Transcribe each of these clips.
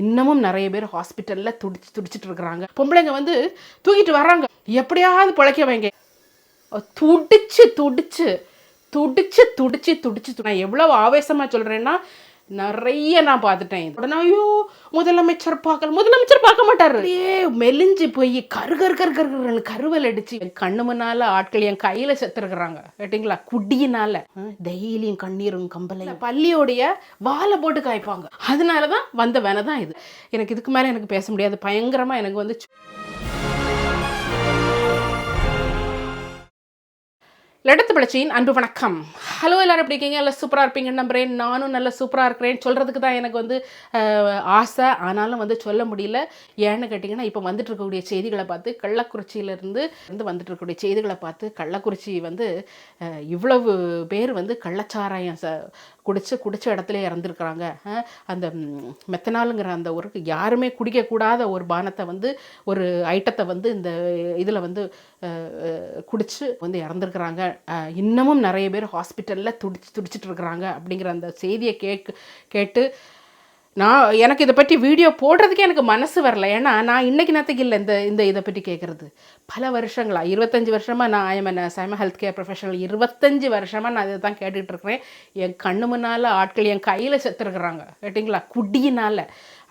இன்னமும் நிறைய பேர் ஹாஸ்பிட்டலில் துடிச்சு துடிச்சிட்டு இருக்கிறாங்க பொம்பளைங்க வந்து தூக்கிட்டு வர்றாங்க. எப்படியாவது பிழைக்க வைங்க. துடிச்சு துடிச்சு துடிச்சு துடிச்சு துடிச்சு. நான் எவ்வளவு ஆவேசமா சொல்றேன்னா நிறைய நான் பார்த்துட்டேன் உடனே ஐயோ முதலமைச்சர் பார்க்கல முதலமைச்சர் பார்க்க மாட்டாரு. அப்படியே மெலிஞ்சு போய் கரு கரு கரு கரு கருன்னு கருவல் அடிச்சு என் கண்ணு முன்னால ஆட்கள் என் கையில செத்துருக்குறாங்க. கேட்டிங்களா? குடியினால. டெய்லியும் கண்ணீரும் கம்பலையும். பள்ளியோடைய வாழை போட்டு காய்ப்பாங்க. அதனாலதான் வந்த வேலை தான் இது. எனக்கு இதுக்கு மேல எனக்கு பேச முடியாது. பயங்கரமா எனக்கு வந்து லெடத்து பிளச்சியின் அன்பு வணக்கம். ஹலோ எல்லாரும் எப்படி இருக்கீங்க? நல்லா சூப்பராக இருப்பீங்கன்னு நம்புறேன். நானும் நல்லா சூப்பராக இருக்கிறேன். சொல்கிறதுக்கு தான் எனக்கு வந்து ஆசை. ஆனாலும் வந்து சொல்ல முடியல. ஏன்னு கேட்டிங்கன்னா இப்போ வந்துட்டு இருக்கக்கூடிய செய்திகளை பார்த்து கள்ளக்குறிச்சியிலேருந்து வந்து வந்துட்டு இருக்கக்கூடிய செய்திகளை பார்த்து கள்ளக்குறிச்சி வந்து இவ்வளவு பேர் வந்து கள்ளச்சாராயம் ச குடித்து குடிச்ச இடத்துல இறந்துருக்குறாங்க. அந்த மெத்தனாலுங்கிற அந்த ஒரு யாருமே குடிக்கக்கூடாத ஒரு பானத்தை வந்து ஒரு ஐட்டத்தை வந்து இந்த இதில் வந்து குடித்து வந்து இறந்துருக்குறாங்க. இன்னமும் நிறைய பேர் ஹாஸ்பிட்டலில் துடிச்சு துடிச்சிட்டு இருக்கிறாங்க அப்படிங்கிற அந்த செய்தியை கேட்கு கேட்டு நான் எனக்கு இதை பற்றி வீடியோ போடுறதுக்கே எனக்கு மனசு வரல. ஏன்னா நான் இன்னைக்கு நேரத்துக்கு இல்லை இந்த இந்த இதை பற்றி கேட்குறது? பல வருஷங்களா? இருபத்தஞ்சி வருஷமாக நான் ஐஎம் என்ன சைம ஹெல்த் கேர் ப்ரொஃபஷனல் இருபத்தஞ்சி வருஷமாக நான் இதை தான் கேட்டுட்டு இருக்கிறேன். என் கண்ணு முன்னால் ஆட்கள் என் கையில் செத்துருக்குறாங்க. கேட்டிங்களா? குடியினால்.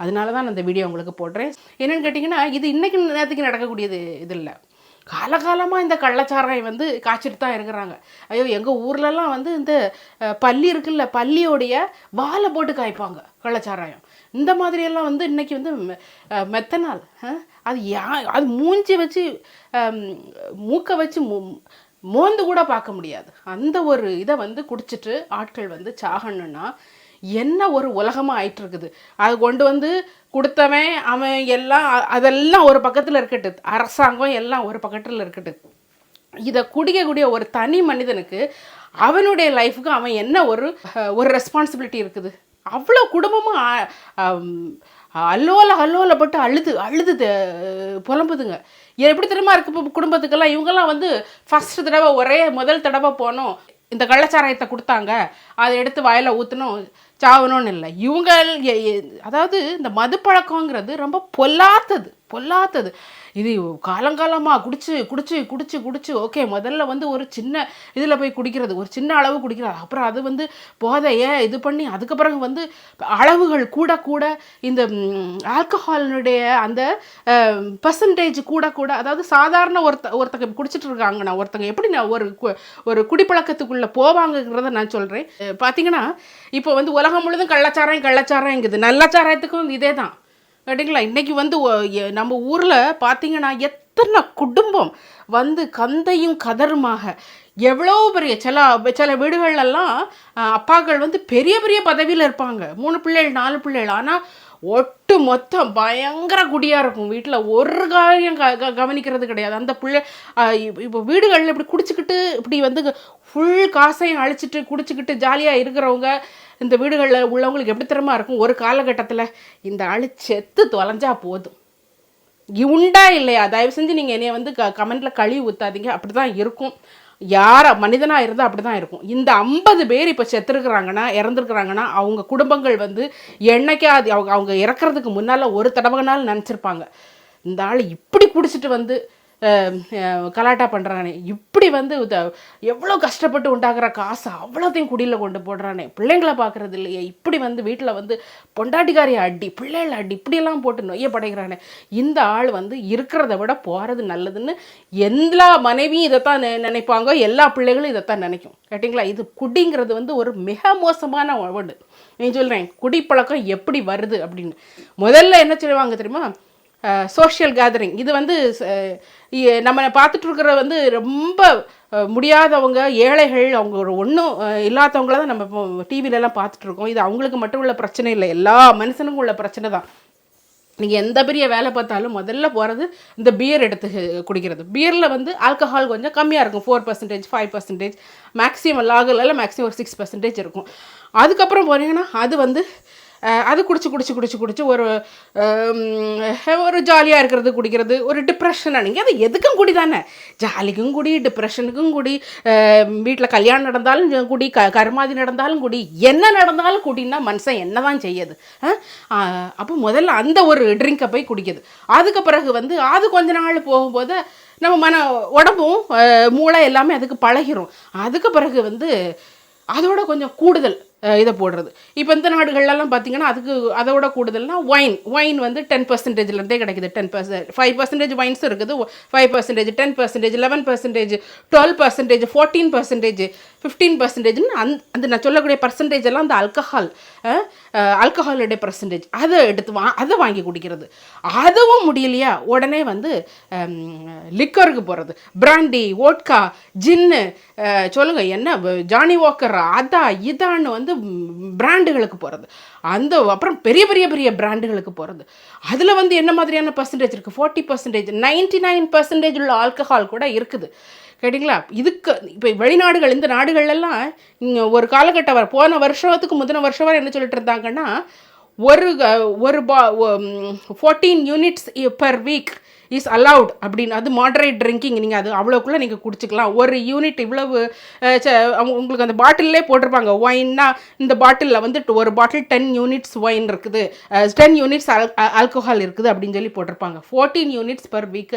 அதனால தான் நான் இந்த வீடியோ உங்களுக்கு போடுறேன். என்னென்னு கேட்டிங்கன்னா இது இன்றைக்கி நேரத்துக்கு நடக்கக்கூடியது இது இல்லை. காலகாலமாக இந்த கள்ளச்சாராயம் வந்து காய்ச்சிட்டு தான் இருக்கிறாங்க. ஐயோ எங்கள் ஊர்லலாம் வந்து இந்த பள்ளி இருக்குல்ல பள்ளியோடைய வாழை போட்டு காய்ப்பாங்க கள்ளச்சாராயம். இந்த மாதிரியெல்லாம் வந்து இன்னைக்கு வந்து மெ- மெத்தனால் அது யா அது மூஞ்சி வச்சு மூக்க மூக்கை வச்சு மோந்து கூட பார்க்க முடியாது. அந்த ஒரு இதை வந்து குடிச்சிட்டு ஆட்கள் வந்து சாகணுன்னா என்ன ஒரு உலகமாக ஆயிட்டு இருக்குது அது கொண்டு வந்து கொடுத்தவன் அவன் எல்லாம் அதெல்லாம் ஒரு பக்கத்தில் இருக்கட்டு அரசாங்கம் எல்லாம் ஒரு பக்கத்தில் இருக்கட்டு இதை குடிக்கக்கூடிய ஒரு தனி மனிதனுக்கு அவனுடைய லைஃபுக்கு அவன் என்ன ஒரு ஒரு ரெஸ்பான்சிபிலிட்டி இருக்குது? அவ்வளோ குடும்பமும் அல்லோல அல்லோலப்பட்டு அழுது அழுது புலம்புதுங்க. எப்படி தெரியுமா இருக்கு குடும்பத்துக்கெல்லாம்? இவங்கெல்லாம் வந்து ஃபஸ்ட்டு தடவை ஒரே முதல் தடவை போனோம். இந்த கள்ளச்சாராயத்தை கொடுத்தாங்க. அதை எடுத்து வாயில ஊற்றணும் சாவணும்னு இல்லை. இவங்க அதாவது இந்த மது பழக்கங்கிறது ரொம்ப பொல்லாத்தது பொல்லாத்தது. இது காலங்காலமாக குடிச்சு குடிச்சு குடிச்சு குடிச்சு. ஓகே முதல்ல வந்து ஒரு சின்ன இதில் போய் குடிக்கிறது ஒரு சின்ன அளவு குடிக்கிறது. அப்புறம் அது வந்து போதையை இது பண்ணி அதுக்கு பிறகு வந்து அளவுகள் கூட கூட இந்த ஆல்கஹாலினுடைய அந்த பர்சன்டேஜ் கூட கூட. அதாவது சாதாரண ஒருத்த ஒருத்தங்க குடிச்சிட்டு இருக்காங்கண்ணா ஒருத்தங்க எப்படி நான் ஒரு கு- ஒரு குடிப்பழக்கத்துக்குள்ளே போவாங்கங்கிறத நான் சொல்கிறேன் பார்த்தீங்கன்னா இப்போ வந்து உலகம் முழுதும் கள்ளச்சாராயம் கள்ளச்சாராயங்குது. நல்ல சாராயத்துக்கும் இதே தான் கேட்டிங்களா? இன்றைக்கி வந்து நம்ம ஊரில் பார்த்தீங்கன்னா எத்தனை குடும்பம் வந்து கந்தையும் கதருமாக எவ்வளோ பெரிய சில சில வீடுகள்லாம் அப்பாக்கள் வந்து பெரிய பெரிய பதவியில் இருப்பாங்க. மூணு பிள்ளைகள் நாலு பிள்ளைகள். ஆனால் ஒட்டு மொத்தம் பயங்கர குடியாக இருக்கும். வீட்டில் ஒரு காரியம் க க- கவனிக்கிறது கிடையாது. அந்த பிள்ளை இப்போ வீடுகளில் இப்படி குடிச்சிக்கிட்டு இப்படி வந்து ஃபுல் காசையும் அழிச்சிட்டு குடிச்சிக்கிட்டு ஜாலியாக இருக்கிறவங்க இந்த வீடுகளில் உள்ளவங்களுக்கு எப்படி திறமா இருக்கும்? ஒரு காலகட்டத்தில் இந்த ஆள் செத்து தொலைஞ்சா போதும். உண்டா இல்லையா? தயவு செஞ்சு நீங்கள் என்னைய வந்து க கமெண்ட்டில் கழுவி ஊற்றாதீங்க அப்படி தான் இருக்கும். யார் மனிதனாக இருந்தால் அப்படி தான் இருக்கும். இந்த ஐம்பது பேர் இப்போ செத்துருக்குறாங்கன்னா இறந்துருக்குறாங்கன்னா அவங்க குடும்பங்கள் வந்து என்னைக்கே அது அவங்க அவங்க இறக்குறதுக்கு முன்னால் ஒரு தடவைனாலும் நினச்சிருப்பாங்க. இந்த ஆள் இப்படி குடிச்சிட்டு வந்து கலாட்டா பண்ணுறானே இப்படி வந்து எவ்வளோ கஷ்டப்பட்டு உண்டாகிற காசு அவ்வளோத்தையும் குடியில் கொண்டு போடுறானே. பிள்ளைங்கள பார்க்குறது இல்லையே. இப்படி வந்து வீட்டில் வந்து பொண்டாட்டிக்காரி அடி பிள்ளைகள அடி இப்படியெல்லாம் போட்டு நொய்ய படைக்கிறானே. இந்த ஆள் வந்து இருக்கிறத விட போகிறது நல்லதுன்னு எல்லா மனைவியும் இதைத்தான் நெ- நினைப்பாங்க. எல்லா பிள்ளைகளும் இதைத்தான் நினைக்கும். கேட்டிங்களா? இது குடிங்கிறது வந்து ஒரு மிக மோசமான வேர்டு நீ சொல்கிறேன் குடிப்பழக்கம் எப்படி வருது அப்படின்னு. முதல்ல என்ன சொல்லுவாங்க தெரியுமா? சோஷியல் கேதரிங் இது வந்து நம்ம பார்த்துட்டு இருக்கிற வந்து ரொம்ப முடியாதவங்க ஏழைகள் அவங்க ஒரு ஒன்றும் இல்லாதவங்கள தான் நம்ம டிவிலெலாம் பார்த்துட்டு இருக்கோம் இது அவங்களுக்கு மட்டும் உள்ள பிரச்சனை இல்லை. எல்லா மனுஷனுக்கும் உள்ள பிரச்சனை தான். நீங்கள் எந்த பெரிய வேலை பார்த்தாலும் முதல்ல போகிறது இந்த பியர் எடுத்து குடிக்கிறது. பியரில் வந்து ஆல்கஹால் கொஞ்சம் கம்மியாக இருக்கும். Four percentage five percentage maximum லாகலில் maximum ஒரு சிக்ஸ் பர்சன்டேஜ் இருக்கும். அதுக்கப்புறம் போனீங்கன்னா அது வந்து அது குடிச்சு குடிச்சு குடிச்சு குடிச்சு ஒரு ஒரு ஜாலியாக இருக்கிறது குடிக்கிறது ஒரு டிப்ரெஷன் நீங்கள் அது எதுக்கும் குடி தானே? ஜாலிக்கும் குடி டிப்ரெஷனுக்கும் குடி வீட்டில் கல்யாணம் நடந்தாலும் குடி க கருமாதி நடந்தாலும் குடி என்ன நடந்தாலும் குடின்னா மனுஷன் என்ன தான் செய்யுது அப்போ முதல்ல அந்த ஒரு ட்ரிங்கை போய் குடிக்குது. அதுக்கு பிறகு வந்து அது கொஞ்ச நாள் போகும்போது நம்ம மன உடம்பும் மூளை எல்லாமே அதுக்கு பழகிரும். அதுக்கு பிறகு வந்து அதோட கொஞ்சம் கூடுதல். இதை போடுறது. இப்போ இந்த நாடுகள்லாம் பார்த்தீங்கன்னா அதுக்கு அதோட கூடுதல்னா ஒயின் ஒயின் வந்து டென் பர்சன்டேஜ்லேருந்தே கிடைக்குது. டென் பர்சன்ட் ஃபைவ் பர்சன்டேஜ் ஒயின்ஸும் இருக்குது. Five percentage ten percentage eleven percentage twelve percentage fourteen percentage fifteen பர்சன்டேஜ்னு அந் அந்த நான் சொல்லக்கூடிய பர்சன்டேஜ் எல்லாம் அந்த அல்கஹால் அல்கஹாலுடைய பர்சன்டேஜ் அதை எடுத்து வா அதை வாங்கி குடிக்கிறது. அதுவும் முடியலையா? உடனே வந்து லிக்கருக்கு போகிறது பிராண்டி ஓட்கா ஜின்னு சொல்லுங்கள் என்ன ஜானி வாக்கர் அதா இதான்னு வந்து பிராண்டுகளுக்கு போகிறது அந்த அப்புறம் பெரிய பெரிய பெரிய பிராண்டுகளுக்கு போகிறது அதில் வந்து என்ன மாதிரியான பர்சன்டேஜ் இருக்குது forty percentage ninety nine percentage உள்ள ஆல்கஹால் கூட இருக்குது. கேட்டிங்களா? இதுக்கு இப்போ வெளிநாடுகள் இந்த நாடுகள்லாம் இங்கே ஒரு காலகட்டம் வர போன வருஷத்துக்கு முந்தின வருஷம் வரை என்ன சொல்லிட்டு இருந்தாங்கன்னா ஒரு ஒரு பா fourteen units per week is allowed அப்படின்னு. அது மாடரேட் ட்ரிங்கிங் நீங்கள் அது அவ்வளோக்குள்ளே நீங்கள் குடிச்சிக்கலாம். ஒரு யூனிட் இவ்வளவு அவங்க உங்களுக்கு அந்த பாட்டிலே போட்டிருப்பாங்க. ஒயின்னா இந்த பாட்டிலில் வந்து ஒரு பாட்டில் டென் யூனிட்ஸ் ஒயின் இருக்குது. டென் யூனிட்ஸ் அல் ஆல்கோஹால் இருக்குது அப்படின்னு சொல்லி போட்டிருப்பாங்க. ஃபோர்டீன் யூனிட்ஸ் பர் வீக்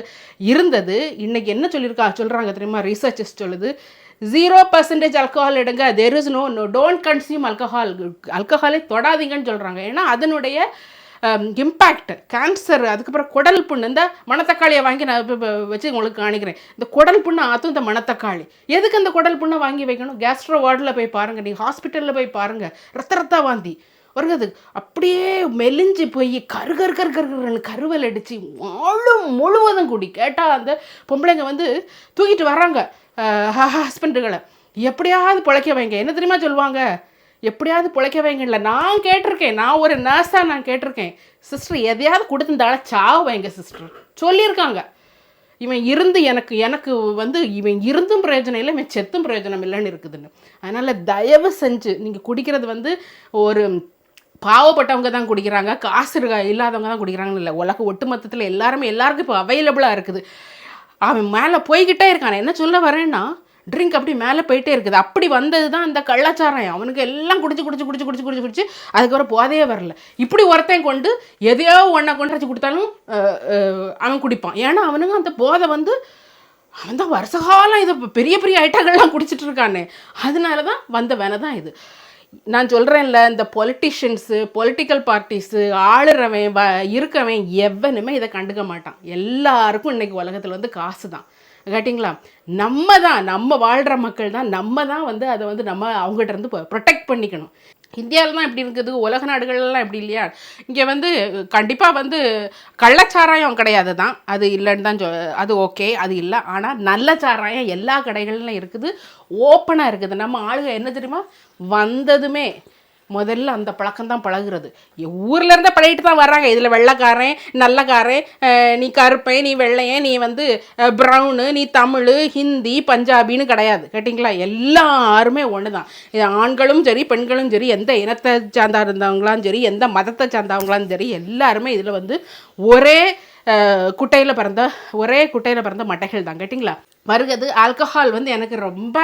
இருந்தது. இன்றைக்கி என்ன சொல்லியிருக்கா சொல்கிறாங்க தெரியுமா? ரிசர்ச்சஸ் சொல்லுது. ஜீரோ பர்சன்டேஜ் ஆல்கஹால் எடுங்க. There is no no don't consume alcohol ஆல்கஹாலை தொடாதீங்கன்னு சொல்கிறாங்க ஏன்னா அதனுடைய Um, இம்பேக்ட் கேன்சர் அதுக்கப்புறம் குடல் புண்ணு. இந்த மணத்தக்காளியை வாங்கி நான் வச்சு உங்களுக்கு காணிக்கிறேன். இந்த குடல் புண்ணு ஆற்றும் இந்த மணத்தக்காளி. எதுக்கு அந்த குடல் புண்ணை வாங்கி வைக்கணும்? கேஸ்ட்ரோ வார்டில் போய் பாருங்கள் நீங்கள் ஹாஸ்பிட்டலில் போய் பாருங்கள் ரத்த ரத்த வாந்தி. வருகிறது அப்படியே மெலிஞ்சு போய் கரு கரு கரு கருன்னு கருவல் அடித்து முழு முழுவதும் கூடி. கேட்டால் அந்த பொம்பளைங்க வந்து தூக்கிட்டு வராங்க ஹஸ்பண்டுகளை. எப்படியாவது பிழைக்க வைங்க. என்ன தெரியுமா சொல்லுவாங்க? எப்படியாவது பிழைக்க வைங்கல்ல. நான் கேட்டிருக்கேன். நான் ஒரு நர்ஸாக நான் கேட்டிருக்கேன். சிஸ்டர் எதையாவது கொடுத்துருந்தாலும் சாவ வைங்க சிஸ்டர் சொல்லியிருக்காங்க. இவன் இருந்து எனக்கு எனக்கு வந்து இவன் இருந்தும் பிரயோஜனம் இல்லை இவன் செத்தும் பிரயோஜனம் இல்லைன்னு இருக்குதுன்னு. அதனால் தயவு செஞ்சு நீங்கள் குடிக்கிறது வந்து ஒரு பாவப்பட்டவங்க தான் குடிக்கிறாங்க காசு இருக்க இல்லாதவங்க தான் குடிக்கிறாங்கன்னு இல்லை. உலக ஒட்டுமொத்தத்தில் எல்லாருமே எல்லாருக்கும் இப்போ அவைலபிளாக இருக்குது. அவன் மேலே போய்கிட்டே இருக்கான். என்ன சொல்ல வரேன்னா ட்ரிங்க் அப்படி மேலே போயிட்டே இருக்குது. அப்படி வந்தது தான் அந்த கள்ளச்சாராயம். அவனுக்கு எல்லாம் குடிச்சு குடிச்சு குடிச்சு குடிச்சு குடிச்சு குடிச்சு அதுக்கப்புறம் போதையே வரல. இப்படி ஒருத்தன் கொண்டு எதையோ ஒன்றை கொண்டு வச்சு கொடுத்தாலும் அவன் குடிப்பான். ஏன்னா அவனுங்க அந்த போதை வந்து அவன் தான் வருஷகாலம் இதை பெரிய பெரிய ஐட்டங்கள்லாம் குடிச்சிட்டு இருக்கானே. அதனால தான் வந்த வேலை தான் இது. நான் சொல்கிறேன்ல இந்த பொலிட்டிஷியன்ஸு பொலிட்டிக்கல் பார்ட்டிஸு ஆளுறவன் வ இருக்கவன் எவனுமே இதை கண்டுக்க மாட்டான். எல்லாருக்கும் இன்றைக்கி உலகத்தில் வந்து காசு தான் கேட்டிங்களா? நம்ம தான் நம்ம வாழ்கிற மக்கள் தான் நம்ம தான் வந்து அதை வந்து நம்ம அவங்ககிட்ட இருந்து ப்ரொடெக்ட் பண்ணிக்கணும். இந்தியாவில் தான் இப்படி இருக்குது? உலக நாடுகள்லாம் இப்படி இல்லையா? இங்கே வந்து கண்டிப்பாக வந்து கள்ளச்சாராயம் கிடையாது தான் அது இல்லைன்னு தான் சொ அது ஓகே அது இல்லை. ஆனால் நல்ல சாராயம் எல்லா கடைகள்லாம் இருக்குது. ஓப்பனாக இருக்குது. நம்ம ஆளுங்க என்ன தெரியுமா? வந்ததுமே முதல்ல அந்த பழக்கம் தான் பழகுறது ஊரில் இருந்தே பழகிட்டு தான் வர்றாங்க. இதில் வெள்ளைக்காரன் நல்லக்காரன் நீ கருப்பேன் நீ வெள்ளையன் நீ வந்து ப்ரௌனு நீ தமிழ் ஹிந்தி பஞ்சாபின்னு கிடையாது. கேட்டிங்களா? எல்லாருமே ஒன்று தான் இது ஆண்களும் சரி பெண்களும் சரி எந்த இனத்தை சார்ந்தா இருந்தவங்களாம் சரி எந்த மதத்தை சார்ந்தவங்களாம் சரி எல்லாருமே இதில் வந்து ஒரே குட்டையில் பிறந்த ஒரே குட்டையில் பிறந்த மட்டைகள் தான். கேட்டிங்களா? வருகிறது. ஆல்கஹால் வந்து எனக்கு ரொம்ப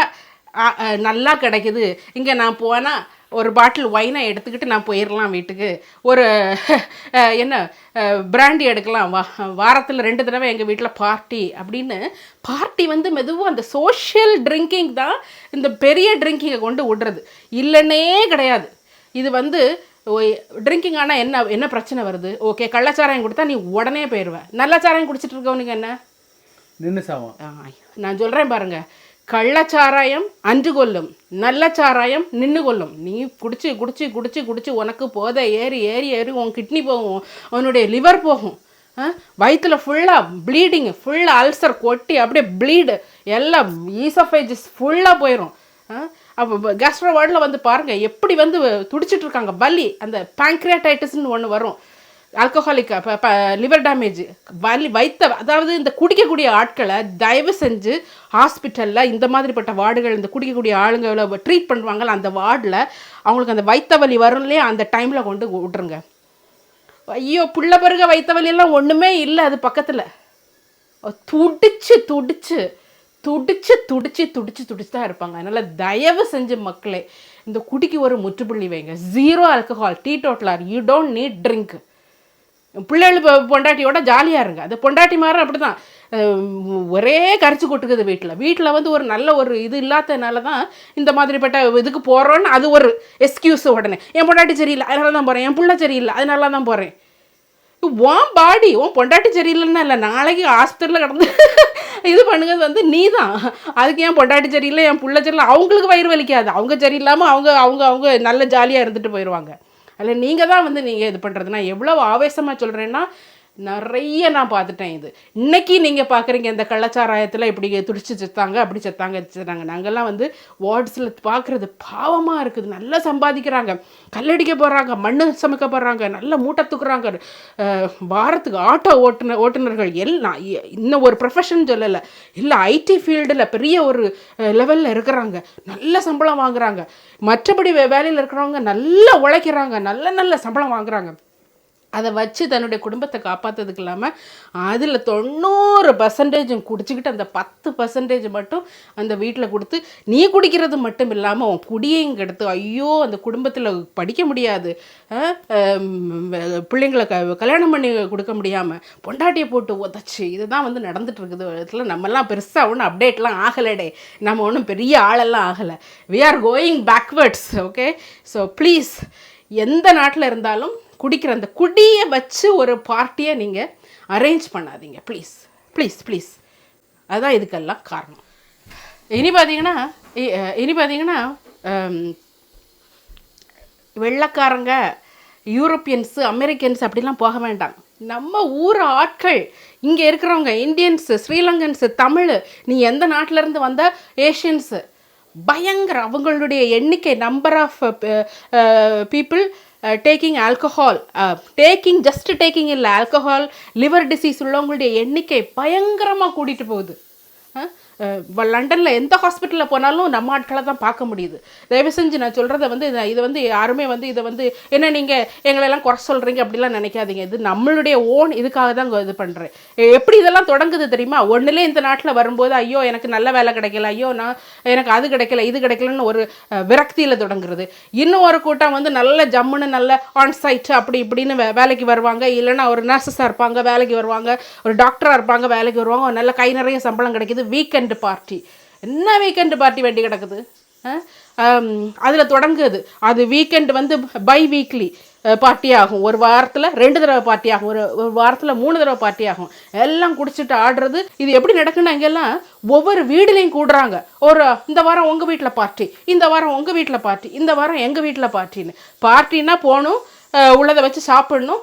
நல்லா கிடைக்குது. இங்கே நான் போனால் ஒரு பாட்டில் ஒயினை எடுத்துக்கிட்டு நான் போயிடலாம் வீட்டுக்கு. ஒரு என்ன பிராண்டி எடுக்கலாம். வா வாரத்தில் ரெண்டு தடவை எங்கள் வீட்டில் பார்ட்டி அப்படின்னு பார்ட்டி வந்து மெதுவாக அந்த சோஷியல் ட்ரிங்கிங் தான் இந்த பெரிய ட்ரிங்கிங்கை கொண்டு விடுறது. இல்லைன்னே கிடையாது. இது வந்து ட்ரிங்கிங் ஆனால் என்ன என்ன பிரச்சனை வருது? ஓகே கள்ளச்சாராயம் கொடுத்தா நீ உடனே போயிடுவ நல்ல சாராயம் குடிச்சிட்டு இருக்கவனுங்க என்ன? நின்று சாவான். ஆ, நான் சொல்கிறேன் பாருங்க. கள்ளச்சாராயம் அன்று கொல்லும் நல்ல சாராயம் நின்று கொல்லும். நீ குடிச்சு குடிச்சு குடிச்சு குடிச்சு உனக்கு போதை ஏறி ஏறி ஏறி உன் கிட்னி போகும் உன்னுடைய லிவர் போகும். வயிற்றில் ஃபுல்லாக ப்ளீடிங் ஃபுல்லாக அல்சர் கொட்டி அப்படியே ப்ளீடு எல்லாம் ஈசஃபைஜஸ் ஃபுல்லாக போயிடும் அப்போ கேஸ்ட்ரோ வார்டில் வந்து பாருங்கள் எப்படி வந்து துடிச்சிட்டு இருக்காங்க பலி அந்த பேங்க்ரியாட்டைட்டிஸ்னு ஒன்று வரும். ஆல்கஹாலிக் லிவர் டேமேஜ் வலி வைத்த அதாவது இந்த குடிக்கக்கூடிய ஆட்களை தயவு செஞ்சு ஹாஸ்பிட்டலில் இந்த மாதிரிப்பட்ட வார்டுகள் இந்த குடிக்கக்கூடிய ஆளுங்களை ட்ரீட் பண்ணுவாங்கள்ல அந்த வார்டில் அவங்களுக்கு அந்த வைத்த வலி வரும்லையே அந்த டைமில் கொண்டு விட்ருங்க ஐயோ புள்ள பிறகு வைத்த வலியெல்லாம் ஒன்றுமே இல்லை அது பக்கத்தில். துடிச்சு துடிச்சு துடிச்சு துடிச்சு துடிச்சு துடிச்சு தான் இருப்பாங்க. அதனால் தயவு செஞ்சு மக்களே இந்த குடிக்கு ஒரு முற்றுப்புள்ளி வைங்க. Zero alcohol teetotaller you don't need drink பிள்ளைகள் பொண்டாட்டியோட ஜாலியாக இருங்க. அந்த பொண்டாட்டி மாதிரி அப்படி தான் ஒரே கரைச்சி கொட்டுக்குது வீட்டில். வீட்டில் வந்து ஒரு நல்ல ஒரு இது இல்லாததுனால தான் இந்த மாதிரிப்பட்ட இதுக்கு போகிறோன்னு அது ஒரு எக்ஸ்கியூஸ் உடனே. என் பொண்டாட்டி சரியில்லை. அதனால தான் போகிறேன் என் பிள்ளை சரியில்லை. அதனால தான் போகிறேன் உன் பாடி உன் பொண்டாட்டி சரியில்லைன்னா இல்லை. நாளைக்கு ஹாஸ்பிட்டலில் கிடந்து இது பண்ணுங்கிறது வந்து நீ தான் அதுக்கு ஏன் பொண்டாட்டி சரியில்லை என் பிள்ளை சரியில்லை? அவங்களுக்கு வயிறு வலிக்காது. அவங்க சரியில்லாமல் அவங்க அவங்க அவங்க நல்ல ஜாலியாக இருந்துட்டு போயிடுவாங்க அதில் நீங்கள் தான் வந்து நீங்கள் இது பண்ணுறது நான் எவ்வளோ ஆவேசமாக சொல்கிறேன்னா நிறைய நான் பார்த்துட்டேன் இது. இன்னைக்கு நீங்கள் பார்க்குறீங்க இந்த கள்ளச்சாராயத்தில் இப்படி துடிச்சு செத்தாங்க அப்படி செத்தாங்க செத்தாங்க. நாங்கள்லாம் வந்து வார்ட்ஸில் பார்க்குறது பாவமாக இருக்குது. நல்லா சம்பாதிக்கிறாங்க. கல்லடிக்க போகிறாங்க மண் சமைக்க போகிறாங்க நல்ல மூட்டை தூக்குறாங்க. வாரத்துக்கு ஆட்டோ ஓட்டுநர் ஓட்டுநர்கள் எல்லாம் இன்னும் ஒரு ப்ரொஃபஷன் சொல்லலை. இல்லை ஐடி ஃபீல்டில் பெரிய ஒரு லெவலில் இருக்கிறாங்க. நல்ல சம்பளம் வாங்குறாங்க. மற்றபடி வே- வேலையில் இருக்கிறவங்க நல்லா உழைக்கிறாங்க. நல்ல நல்ல சம்பளம் வாங்குறாங்க. அதை வச்சு தன்னுடைய குடும்பத்தை காப்பாற்றுறதுக்கு இல்லாமல் அதில் தொண்ணூறு பர்சன்டேஜும் குடிச்சிக்கிட்டு அந்த பத்து பர்சன்டேஜ் மட்டும் அந்த வீட்டில் கொடுத்து நீ குடிக்கிறது மட்டும் இல்லாமல் உன் குடியையும் கெடுத்து ஐயோ அந்த குடும்பத்தில் படிக்க முடியாது. பிள்ளைங்களை க கல்யாணம் பண்ணி கொடுக்க முடியாமல் பொண்டாட்டியை போட்டு உதச்சி இதுதான் வந்து நடந்துட்டு இருக்குது. இடத்துல நம்மலாம் பெருசாக ஒன்றும் அப்டேட்லாம் ஆகலடே. நம்ம ஒன்றும் பெரிய ஆளெல்லாம் ஆகலை. We are going backwards okay so please எந்த நாட்டில் இருந்தாலும் குடிக்கிற அந்த குடியை வச்சு ஒரு பார்ட்டியை நீங்கள் அரேஞ்ச் பண்ணாதீங்க. ப்ளீஸ் ப்ளீஸ் ப்ளீஸ் அதுதான் இதுக்கெல்லாம் காரணம். இனி பார்த்தீங்கன்னா இ- இனி பார்த்தீங்கன்னா வெள்ளக்காரங்க வெள்ளைக்காரங்க யூரோப்பியன்ஸு அமெரிக்கன்ஸ் அப்படிலாம் போக வேண்டாம். நம்ம ஊர் ஆட்கள் இங்கே இருக்கிறவங்க இந்தியன்ஸு ஸ்ரீலங்கன்ஸு தமிழ் நீ எந்த நாட்டிலேருந்து வந்த? ஏஷியன்ஸு பயங்கர அவங்களுடைய எண்ணிக்கை number of people taking alcohol taking just taking இல்லை ஆல்கஹால் லிவர் டிசீஸ் உள்ளவங்களுடைய எண்ணிக்கை பயங்கரமாக கூட்டிகிட்டு போகுது. லண்டனில் எந்த ஹாஸ்பிட்டலில் போனாலும் நம்ம ஆட்களை தான் பார்க்க முடியுது. தயவு செஞ்சு நான் சொல்கிறத வந்து இதை வந்து யாருமே வந்து இதை வந்து என்ன நீங்கள் எங்களெல்லாம் குறை சொல்கிறீங்க அப்படிலாம் நினைக்காதீங்க. இது நம்மளுடைய ஓன் இதுக்காக தான் இது பண்ணுறேன் எப்படி இதெல்லாம் தொடங்குது தெரியுமா? ஒன்றுலே இந்த நாட்டில் வரும்போது ஐயோ எனக்கு நல்ல வேலை கிடைக்கல. ஐயோ நான் எனக்கு அது கிடைக்கல இது கிடைக்கலன்னு ஒரு விரக்தியில் தொடங்குறது. இன்னும் ஒரு கூட்டம் வந்து நல்ல ஜம்முன்னு நல்ல ஆன்சைட் அப்படி இப்படின்னு வே- வேலைக்கு வருவாங்க. இல்லைன்னா ஒரு நர்சஸாக இருப்பாங்க வேலைக்கு வருவாங்க. ஒரு டாக்டராக இருப்பாங்க வேலைக்கு வருவாங்க. நல்ல கை நிறைய சம்பளம் கிடைக்குது. வீக்கெண்ட் பார்ட்டி என்ன வீக்கெண்டு பார்ட்டி வேண்டி கிடக்குது? அதில் தொடங்குது. அது வீக்கெண்டு வந்து பை வீக்லி பார்ட்டி ஆகும். ஒரு வாரத்தில் ரெண்டு தடவை பார்ட்டி ஆகும். ஒரு ஒரு வாரத்தில் மூணு தடவை பார்ட்டி ஆகும். எல்லாம் குடிச்சிட்டு ஆடுறது இது எப்படி நடக்குன்னா இங்கெல்லாம் ஒவ்வொரு வீடுலையும் கூடுறாங்க. ஒரு இந்த வாரம் உங்கள் வீட்டில் பார்ட்டி இந்த வாரம் உங்கள் வீட்டில் பார்ட்டி இந்த வாரம் எங்கள் வீட்டில் பார்ட்டின்னு பார்ட்டின்னா போகணும் உள்ளதை வச்சு சாப்பிடணும்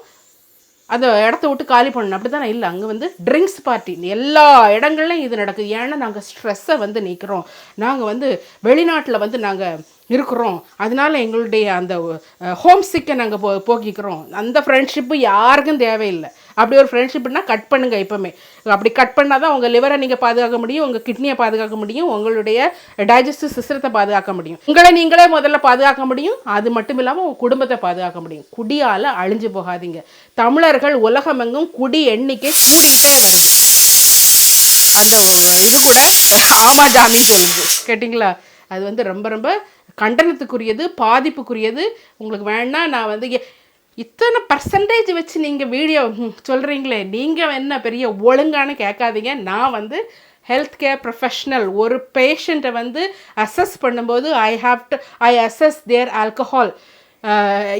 அந்த இடத்த விட்டு காலி பண்ணணும். அப்படி தானே இல்லை அங்கே வந்து ட்ரிங்க்ஸ் பார்ட்டி எல்லா இடங்கள்லையும் இது நடக்குது. ஏன்னா நாங்கள் ஸ்ட்ரெஸ்ஸை வந்து நீக்கிறோம். நாங்கள் வந்து வெளிநாட்டில் வந்து நாங்கள் இருக்கிறோம். அதனால எங்களுடைய அந்த ஹோம் சிக்கை நாங்கள் போ போக்கிக்கிறோம். அந்த ஃப்ரெண்ட்ஷிப்பு யாருக்கும் தேவையில்லை. அப்படி ஒரு ஃப்ரெண்ட்ஷிப்னா கட் பண்ணுங்கள் எப்போவுமே. அப்படி கட் பண்ணால் தான் உங்கள் லிவரை நீங்கள் பாதுகாக்க முடியும் உங்கள் கிட்னியை பாதுகாக்க முடியும் உங்களுடைய டைஜஸ்டிவ் சிஸ்டத்தை பாதுகாக்க முடியும். உங்களை நீங்களே முதல்ல பாதுகாக்க முடியும் அது மட்டும் இல்லாமல் உங்கள் குடும்பத்தை பாதுகாக்க முடியும். குடியால் அழிஞ்சு போகாதீங்க. தமிழர்கள் உலகமெங்கும் குடி எண்ணிக்கை கூடிக்கிட்டே வருது. அந்த இது கூட ஆமா ஜாமி சொல்லுது. கேட்டிங்களா? அது வந்து ரொம்ப ரொம்ப கண்டனத்துக்குரியது பாதிப்புக்குரியது. உங்களுக்கு வேணா நான் வந்து இத்தனை பர்சன்டேஜ் வச்சு நீங்கள் வீடியோ சொல்கிறீங்களே நீங்கள் என்ன பெரிய ஒழுங்கானு கேட்காதீங்க. நான் வந்து ஹெல்த் கேர் ப்ரொஃபஷ்னல் ஒரு பேஷண்ட்டை வந்து அசஸ் பண்ணும்போது I have to I assess their alcohol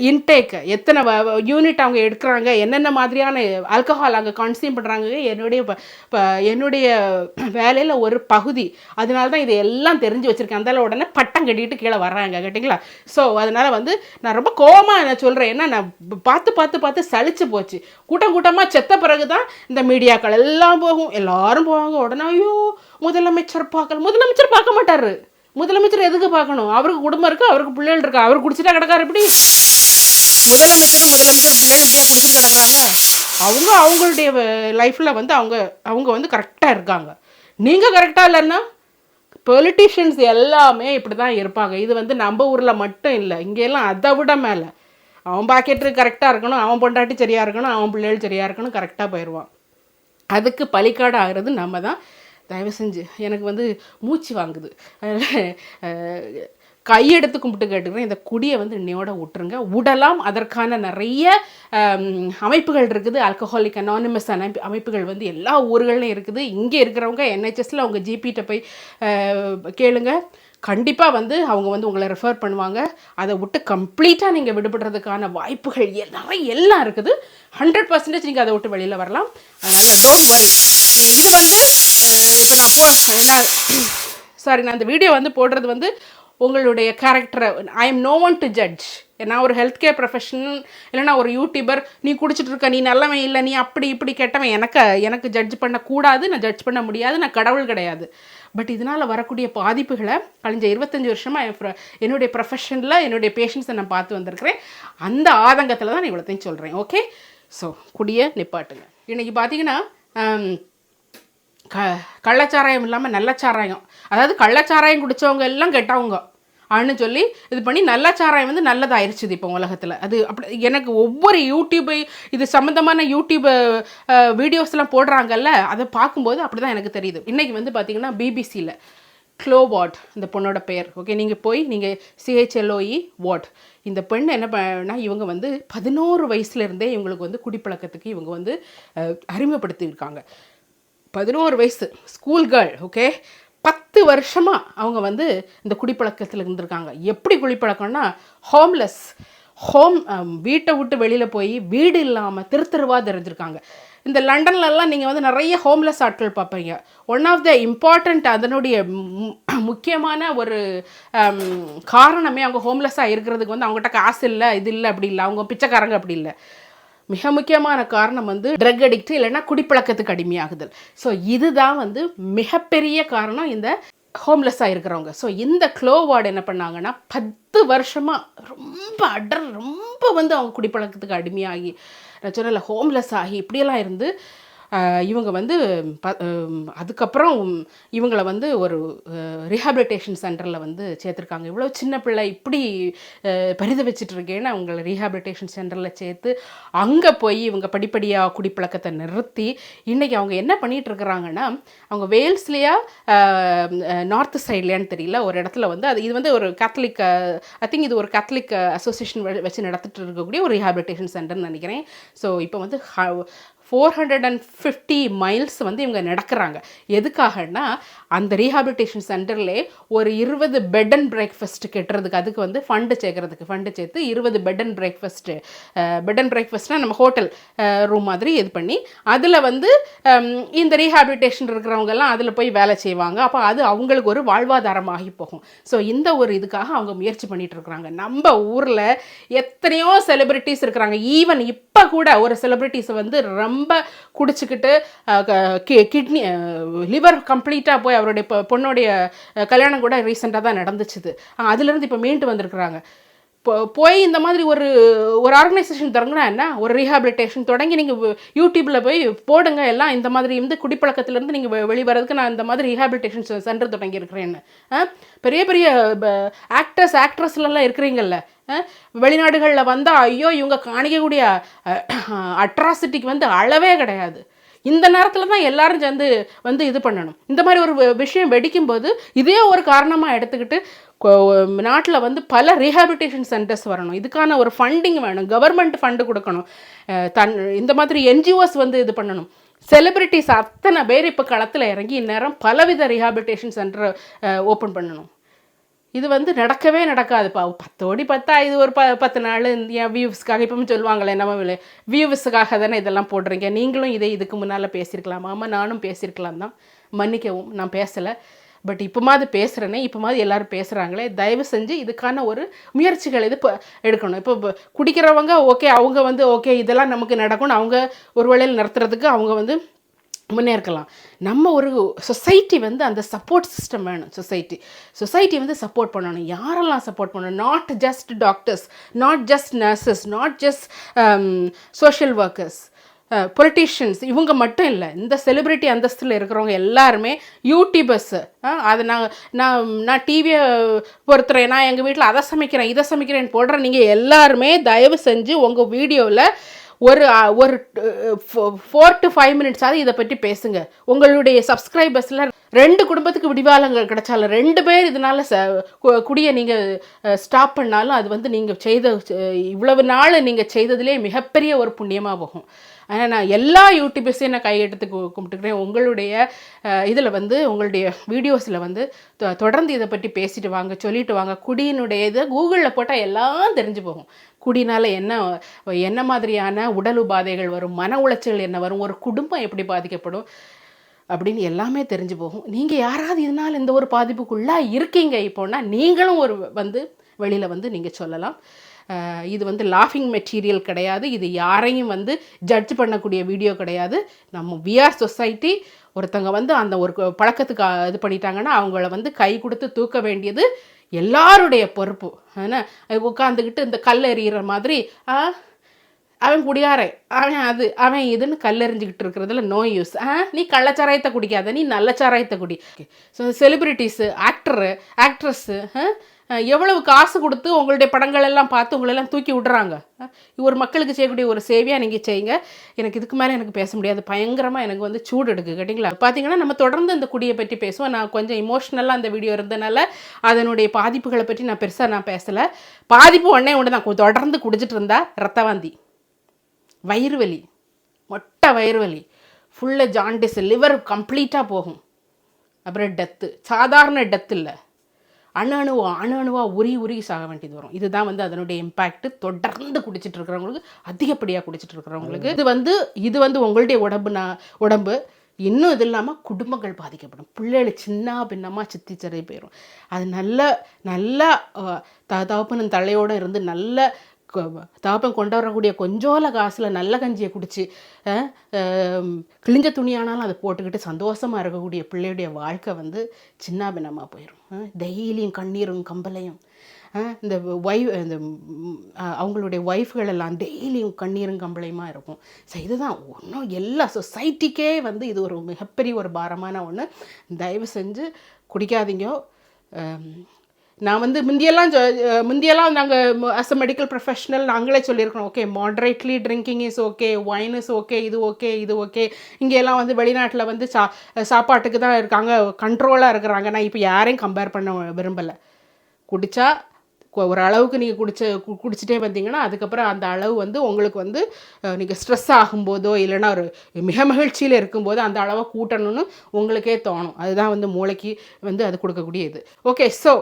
intake எத்தனை யூனிட் அவங்க எடுக்கிறாங்க என்னென்ன மாதிரியான ஆல்கஹால் அங்கே கன்சியூம் பண்ணுறாங்க என்னுடைய என்னுடைய வேலையில் ஒரு பகுதி. அதனால தான் இது எல்லாம் தெரிஞ்சு வச்சுருக்கேன். அந்தால உடனே பட்டம் கட்டிட்டு கீழே வர்றாங்க கேட்டிங்களா? ஸோ அதனால் வந்து நான் ரொம்ப கோவமாக நான் சொல்கிறேன் ஏன்னா நான் பார்த்து பார்த்து பார்த்து சலிச்சு போச்சு. கூட்டம் கூட்டமாக செத்த பிறகு தான் இந்த மீடியாக்கள் எல்லாம் போகும். எல்லாரும் போவாங்க. உடனே ஐயோ முதலமைச்சர் பார்க்கல. முதலமைச்சர் பார்க்க மாட்டார். முதலமைச்சர் எதுக்கு பார்க்கணும்? அவருக்கு குடும்பம் இருக்கு அவருக்கு பிள்ளைகள் இருக்கு. அவர் குடிச்சிட்டா கிடக்காரு எப்படி? முதலமைச்சரும் முதலமைச்சர் பிள்ளைகள் இப்படியா குடிச்சிட்டு கிடக்குறாங்க. அவங்க அவங்களுடைய லைஃப்பில் வந்து அவங்க அவங்க வந்து கரெக்டாக இருக்காங்க. நீங்கள் கரெக்டாக இல்லைன்னா பொலிட்டிஷியன்ஸ் எல்லாமே இப்படி தான் இருப்பாங்க. இது வந்து நம்ம ஊரில் மட்டும் இல்லை. இங்கெல்லாம் அதை விட மேலே. அவன் பாக்கெட்டு கரெக்டாக இருக்கணும் அவன் பொண்டாட்டி சரியாக இருக்கணும் அவன் பிள்ளைகள் சரியாக இருக்கணும் கரெக்டாக போயிடுவான் அதுக்கு பலிக்காடு ஆகிறது நம்ம தான். தயவு செஞ்சு. எனக்கு வந்து மூச்சு வாங்குது. கையெடுத்து கும்பிட்டு கேட்டுக்கிறேன். இந்த குடியை வந்து இன்னையோட விட்டுருங்க விடலாம் அதற்கான நிறைய அமைப்புகள் இருக்குது. ஆல்கஹாலிக் அனானிமஸ் அமைப்பு அமைப்புகள் வந்து எல்லா ஊர்கள்லையும் இருக்குது. இங்கே இருக்கிறவங்க என்ஹெச்எஸில் அவங்க ஜிபிகிட்ட போய் கேளுங்க. கண்டிப்பாக வந்து அவங்க வந்து உங்களை ரெஃபர் பண்ணுவாங்க. அதை விட்டு கம்ப்ளீட்டாக நீங்கள் விடுபடுறதுக்கான வாய்ப்புகள் எல்லாமே நிறைய எல்லாம் இருக்குது. ஹண்ட்ரட் பர்சன்டேஜ் நீங்கள் அதை விட்டு வெளியில் வரலாம். அதனால் டோன்ட் வரி இது வந்து நான் போ நான் சாரி நான் இந்த வீடியோ வந்து போடுறது வந்து உங்களுடைய கேரக்டரை I am no one to judge நான் ஒரு ஹெல்த் கேர் ப்ரொஃபஷனல் இல்லைனா ஒரு யூடியூபர் நீ குடிச்சிட்டு இருக்க நீ நல்லவன் இல்லை நீ அப்படி இப்படி கெட்டவன் எனக்கு எனக்கு ஜட்ஜ் பண்ணக்கூடாது நான் ஜட்ஜ் பண்ண முடியாது நான் கடவுள் கிடையாது. பட் இதனால் வரக்கூடிய பாதிப்புகளை கழிஞ்ச இருபத்தஞ்சி வருஷமாக என் என்னுடைய ப்ரொஃபஷனில் என்னுடைய பேஷண்ட்ஸை நான் பார்த்து வந்திருக்கிறேன். அந்த ஆதங்கத்தில் தான் நான் இவ்வளோத்தையும் சொல்கிறேன் ஓகே ஸோ குடிய நிப்பாட்டுங்க. இன்றைக்கி பார்த்தீங்கன்னா க கள்ளச்சாராயம் இல்லாமல் நல்ல சாராயம் அதாவது கள்ளச்சாராயம் குடித்தவங்க எல்லாம் கெட்டவங்க. அப்படின்னு சொல்லி இது பண்ணி நல்ல சாராயம் வந்து நல்லதாயிருச்சுது இப்போ உலகத்தில். அது அப்படி எனக்கு ஒவ்வொரு யூடியூபை இது சம்மந்தமான யூடியூப் வீடியோஸ்லாம் போடுறாங்கல்ல அதை பார்க்கும்போது அப்படி தான் எனக்கு தெரியுது. இன்றைக்கி வந்து பார்த்திங்கன்னா பிபிசியில் க்ளோ வாட் இந்த பொண்ணோட பெயர். ஓகே நீங்கள் போய் நீங்கள் சிஹெச்எல்ஓஇ வாட் இந்த பெண் என்ன பண்ணா இவங்க வந்து பதினோரு வயசுலேருந்தே இவங்களுக்கு வந்து குடிப்பழக்கத்துக்கு இவங்க வந்து அறிமுகப்படுத்தியிருக்காங்க. பதினோரு வயசு ஸ்கூல் கேர்ள் ஓகே பத்து வருஷமாக அவங்க வந்து இந்த குடிப்பழக்கத்தில் இருந்திருக்காங்க. எப்படி குடிப்பழக்கம்னா ஹோம்லெஸ் ஹோம் um, வீட்டை விட்டு வெளியில் போய் வீடு இல்லாமல் திரு தெருவா தெரிஞ்சிருக்காங்க. இந்த லண்டன்லலாம் நீங்கள் வந்து நிறைய ஹோம்லெஸ் ஆட்கள் பார்ப்பீங்க. ஒன் ஆஃப் த இம்பார்ட்டண்ட் அதனுடைய மு- முக்கியமான ஒரு um, காரணமே அவங்க ஹோம்லெஸ்ஸாக இருக்கிறதுக்கு வந்து அவங்ககிட்ட காசு இல்லை இது இல்லை அப்படி இல்லை. அவங்க பிச்சைக்காரங்க அப்படி இல்லை. மிக முக்கியமான காரணம் வந்து ட்ரக் அடிக்ட் இல்லைன்னா குடிப்பழக்கத்துக்கு அடிமையாகுதல். ஸோ இதுதான் வந்து மிகப்பெரிய காரணம் இந்த ஹோம்லெஸ்ஸாக இருக்கிறவங்க. ஸோ இந்த க்ளோ வார்டு என்ன பண்ணாங்கன்னா பத்து வருஷமாக ரொம்ப அடர் ரொம்ப வந்து அவங்க குடிப்பழக்கத்துக்கு அடிமையாகி நான் சொன்னல ஹோம்லெஸ் ஆகி இப்படியெல்லாம் இருந்து இவங்க வந்து ப அதுக்கப்புறம் இவங்களை வந்து ஒரு ரீஹாபிலிட்டேஷன் சென்டரில் வந்து சேர்த்துருக்காங்க. இவ்வளோ சின்ன பிள்ளை இப்படி பரித பரிதவிச்சிட்டு இருக்கேன்னு அவங்கள ரீஹாபிலிட்டேஷன் சென்டரில் சேர்த்து அங்கே போய் இவங்க படிப்படியாக குடிப்பழக்கத்தை நிறுத்தி இன்றைக்கி அவங்க என்ன பண்ணிகிட்டு இருக்கிறாங்கன்னா அவங்க வேல்ஸ்லேயா நார்த் சைட்லையான்னு தெரியல ஒரு இடத்துல வந்து அது இது வந்து ஒரு கேத்தலிக் ஐ திங்க் இது ஒரு கேத்தலிக் அசோசியேஷன் வச்சு நடத்திட்டு இருக்கக்கூடிய ஒரு ரீஹாபிலிட்டேஷன் சென்டர்னு நினைக்கிறேன். ஸோ இப்போ வந்து four hundred and fifty miles வந்து இவங்க நடக்கிறாங்க. எதுக்காகன்னா அந்த ரீஹாபிலிட்டேஷன் சென்டர்லே ஒரு இருபது பெட் அண்ட் பிரேக்ஃபாஸ்ட் கட்டுறதுக்கு அதுக்கு வந்து ஃபண்டு சேர்க்குறதுக்கு ஃபண்டு சேர்த்து இருபது bed and breakfast bed and பிரேக்ஃபாஸ்ட்னால் நம்ம ஹோட்டல் ரூம் மாதிரி இது பண்ணி அதில் வந்து இந்த ரீஹாபிலிட்டேஷன் இருக்கிறவங்கெல்லாம் அதில் போய் வேலை செய்வாங்க. அப்போ அது அவங்களுக்கு ஒரு வாழ்வாதாரமாகி போகும். ஸோ இந்த ஒரு இதுக்காக அவங்க முயற்சி பண்ணிட்டு இருக்கிறாங்க. நம்ம ஊரில் எத்தனையோ செலிபிரிட்டிஸ் இருக்கிறாங்க. ஈவன் இப்போ கூட ஒரு செலிபிரிட்டிஸை வந்து ரொம்ப ரொம்ப குடிச்சிக்கிட்டு கிட்னி லிவர் கம்ப்ளீட்டாக போய் அவருடைய பொண்ணுடைய கல்யாணம் கூட ரீசெண்டாக தான் நடந்துச்சுது. அதுலேருந்து இப்போ மீண்டு வந்திருக்கிறாங்க. இப்போ போய் இந்த மாதிரி ஒரு ஒரு ஆர்கனைசேஷன் தொடங்கினா என்ன? ஒரு ரீஹாபிலிட்டேஷன் தொடங்கி நீங்கள் யூடியூப்பில் போய் போடுங்க எல்லாம். இந்த மாதிரி வந்து குடிப்பழக்கத்துலேருந்து நீங்கள் வெளிவரதுக்கு நான் இந்த மாதிரி ரீஹாபிலிட்டேஷன் சென்டர் தொடங்கியிருக்கிறேன்னு ஆ? பெரிய பெரிய ஆக்டர்ஸ் ஆக்ட்ரஸ்லாம் இருக்கிறீங்கல்ல? வெளிநாடுகளில் வந்தால் ஐயோ இவங்க காணிக்கக்கூடிய அட்ராசிட்டிக்கு வந்து அளவே கிடையாது. இந்த நேரத்தில் தான் எல்லாரும் சேர்ந்து வந்து இது பண்ணணும். இந்த மாதிரி ஒரு விஷயம் வெடிக்கும்போது இதே ஒரு காரணமாக எடுத்துக்கிட்டு நாட்டில் வந்து பல ரீஹாபிலிட்டேஷன் சென்டர்ஸ் வரணும். இதுக்கான ஒரு ஃபண்டிங் வேணும். கவர்மெண்ட் ஃபண்டு கொடுக்கணும். தன் இந்த மாதிரி என்ஜிஓஸ் வந்து இது பண்ணணும். செலிபிரிட்டிஸ் அத்தனை பேர் இப்போ களத்தில் இறங்கி இந்நேரம் பலவித ரீஹாபிலிட்டேஷன் சென்டர் ஓப்பன் பண்ணணும். இது வந்து நடக்கவே நடக்காதுப்பா. பத்தோடி பத்தா இது ஒரு ப பத்து நாள் என் வியூஸ்க்காக இப்பவும் சொல்லுவாங்களே நம்ம வியூவ்ஸுக்காக தானே இதெல்லாம் போடுறீங்க. நீங்களும் இதை இதுக்கு முன்னால் பேசியிருக்கலாம் ஆமாம் நானும் பேசியிருக்கலாம் தான். மன்னிக்கவும் நான் பேசலை. பட் இப்போமாவது பேசுகிறேனே இப்போமாவது எல்லோரும் பேசுகிறாங்களே தயவு செஞ்சு இதுக்கான ஒரு முயற்சிகள் இது இப்போ எடுக்கணும். இப்போ குடிக்கிறவங்க ஓகே அவங்க வந்து ஓகே இதெல்லாம் நமக்கு நடக்கும்னு அவங்க ஒரு வேளையில் நடத்துறதுக்கு அவங்க வந்து முன்னேற்கலாம். நம்ம ஒரு சொசைட்டி வந்து அந்த சப்போர்ட் சிஸ்டம் வேணும் சொசைட்டி. சொசைட்டி வந்து சப்போர்ட் பண்ணணும். யாரெல்லாம் சப்போர்ட் பண்ணணும்? Not just doctors not just nurses not just social workers politicians இவங்க மட்டும் இல்லை இந்த செலிப்ரிட்டி அந்தஸ்தில் இருக்கிறவங்க எல்லாருமே யூடியூபர்ஸு அதை நான் நான் நான் டிவியை பொறுத்துறேன் நான் எங்கள் வீட்டில் அதை சமைக்கிறேன் இதை சமைக்கிறேன்னு போடுறேன் நீங்கள் எல்லாருமே தயவு செஞ்சு உங்கள் வீடியோவில் ஒரு ஒரு ஃபோர் டு ஃபைவ் மினிட்ஸாவது இதை பற்றி பேசுங்க. உங்களுடைய சப்ஸ்கிரைபர்ஸில் ரெண்டு குடும்பத்துக்கு விடிவாளங்கள் கிடைச்சாலும் ரெண்டு பேர் இதனால ச குடியை நீங்கள் ஸ்டாப் பண்ணாலும் அது வந்து நீங்கள் செய்த இவ்வளவு நாள் நீங்கள் செய்ததிலே மிகப்பெரிய ஒரு புண்ணியமாக போகும். ஆனால் நான் எல்லா யூடியூபர்ஸையும் நான் கையெடுத்து கும்பிட்டுக்கிறேன். உங்களுடைய இதில் வந்து உங்களுடைய வீடியோஸில் வந்து தொ- தொடர்ந்து இதை பற்றி பேசிட்டு வாங்க சொல்லிட்டு வாங்க. குடியினுடைய இதை கூகுளில் போட்டால் எல்லாம் தெரிஞ்சு போகும். குடினால் என்ன என்ன மாதிரியான உடல் உபாதைகள் வரும் மன உளைச்சல் என்ன வரும் ஒரு குடும்பம் எப்படி பாதிக்கப்படும் அப்படின்னு எல்லாமே தெரிஞ்சு போகும். நீங்கள் யாராவது இதனால் இந்த ஒரு பாதிப்புக்குள்ளே இருக்கீங்க இப்போன்னா நீங்களும் ஒரு வந்து வெளியில் வந்து நீங்கள் சொல்லலாம். இது வந்து லாஃபிங் மெட்டீரியல் கிடையாது. இது யாரையும் வந்து ஜட்ஜ் பண்ணக்கூடிய வீடியோ கிடையாது. நம்ம விஆர் சொசைட்டி ஒருத்தங்க வந்து அந்த ஒரு பழக்கத்துக்கு இது பண்ணிட்டாங்கன்னா அவங்கள வந்து கை கொடுத்து தூக்க வேண்டியது எல்லாருடைய பொறுப்பு. ஆனால் உட்காந்துக்கிட்டு இந்த கல் எறிகிற மாதிரி அவன் குடியாரே அவன் அது அவன் இதுன்னு கல்லெறிஞ்சிக்கிட்டு இருக்கிறதுல நோ யூஸ் ஆ நீ கள்ளச்சாராயத்தை குடிக்காத நீ நல்ல சாராயத்தை குடி ஸோ செலிப்ரிட்டிஸு ஆக்டரு ஆக்ட்ரஸ்ஸு எவ்வளவு காசு கொடுத்து உங்களுடைய படங்கள் எல்லாம் பார்த்து உங்களெல்லாம் தூக்கி விடுறாங்க? ஒரு மக்களுக்கு செய்யக்கூடிய ஒரு சேவையாக நீங்கள் செய்யுங்க. எனக்கு இதுக்கு மேலே எனக்கு பேச முடியாது. பயங்கரமாக எனக்கு வந்து சூடு எடுக்கு கேட்டிங்களா? பார்த்தீங்கன்னா நம்ம தொடர்ந்து இந்த குடியை பற்றி பேசுவோம். நான் கொஞ்சம் இமோஷ்னலாக அந்த வீடியோ இருந்தனால அதனுடைய பாதிப்புகளை பற்றி நான் பெருசாக நான் பேசலை. பாதிப்பு ஒன்றே ஒன்று தான் தொடர்ந்து குடிச்சிட்டு இருந்தா ரத்தவாந்தி வயிறு வலி மொட்டை வயிறு வலி ஃபுல்லாக ஜாண்டிஸ் லிவர் கம்ப்ளீட்டாக போகும். அப்புறம் டெத்து சாதாரண டெத்து இல்லை. அணு அணுவா அணு அணுவா உரி உரி சாக வேண்டியது வரும். இதுதான் வந்து அதனுடைய இம்பேக்ட் தொடர்ந்து குடிச்சிட்டு இருக்கிறவங்களுக்கு அதிகப்படியாக குடிச்சிட்டு இருக்கிறவங்களுக்கு. இது வந்து இது வந்து உங்களுடைய உடம்புனா உடம்பு. இன்னும் இது இல்லாமல் குடும்பங்கள் பாதிக்கப்படும். பிள்ளைகள் சின்ன பின்னமாக சித்தி சிறை போயிடும் அது நல்ல நல்ல த தகப்பனும் தலையோடு இருந்து நல்ல தாபம் கொண்டு வரக்கூடிய கொஞ்சோல காசில் நல்ல கஞ்சியை குடித்து கிழிஞ்ச துணியானாலும் அதை போட்டுக்கிட்டு சந்தோஷமாக இருக்கக்கூடிய பிள்ளையுடைய வாழ்க்கை வந்து சின்னாபின்னமாக போயிடும் டெய்லியும் கண்ணீரும் கம்பலையும் இந்த ஒய்ஃப் இந்த அவங்களுடைய ஒய்ஃப்கள் எல்லாம் டெய்லியும் கண்ணீரும் கம்பளையுமாக இருக்கும். ஸோ இதுதான் ஒன்றும் எல்லா சொசைட்டிக்கே வந்து இது ஒரு மிகப்பெரிய ஒரு பாரமான ஒன்று தயவு செஞ்சு குடிக்காதீங்க. நான் வந்து முந்தியெல்லாம் முந்தியெல்லாம் நாங்கள் அஸ் அ மெடிக்கல் ப்ரொஃபஷனல் நாங்களே சொல்லியிருக்கோம் okay moderately drinking is okay wine is okay இது ஓகே இது ஓகே இங்கெல்லாம் வந்து வெளிநாட்டில் வந்து சா சாப்பாட்டுக்கு தான் இருக்காங்க கண்ட்ரோலாக இருக்கிறாங்க. நான் இப்போ யாரையும் கம்பேர் பண்ண விரும்பலை. குடித்தா ஒரு அளவுக்கு நீங்கள் குடிச்ச கு- குடிச்சிட்டே வந்தீங்கன்னா அதுக்கப்புறம் அந்த அளவு வந்து உங்களுக்கு வந்து நீங்கள் ஸ்ட்ரெஸ் ஆகும்போதோ இல்லைன்னா ஒரு மிக மகிழ்ச்சியில் இருக்கும்போது அந்த அளவை கூட்டணும்னு உங்களுக்கே தோணும். அதுதான் வந்து மூளைக்கு வந்து அது கொடுக்கக்கூடிய இது ஓகே ஸோ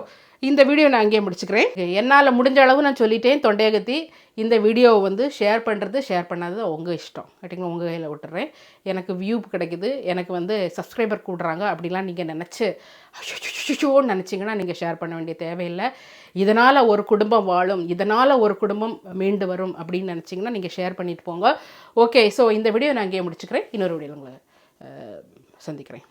இந்த வீடியோ நான் அங்கேயே முடிச்சுக்கிறேன். என்னால் முடிஞ்ச அளவு நான் சொல்லிட்டேன். தொண்டையகத்தி இந்த வீடியோவை வந்து ஷேர் பண்ணுறது ஷேர் பண்ணாதது உங்கள் இஷ்டம். கேட்டிங்களா? உங்கள் கையில் விட்டுறேன். எனக்கு வியூ கிடைக்குது. எனக்கு வந்து சப்ஸ்கிரைபர் கூடுறாங்க அப்படிலாம் நீங்கள் நினச்சி அச்சோன்னு நினச்சிங்கன்னா நீங்கள் ஷேர் பண்ண வேண்டிய தேவையில்லை. இதனால் ஒரு குடும்பம் வாழும் இதனால் ஒரு குடும்பம் மீண்டு வரும் அப்படின்னு நினச்சிங்கன்னா நீங்கள் ஷேர் பண்ணிட்டு போங்க. ஓகே ஸோ இந்த வீடியோ நான் அங்கேயே முடிச்சுக்கிறேன். இன்னொரு வீடியோ உங்களை சந்திக்கிறேன்.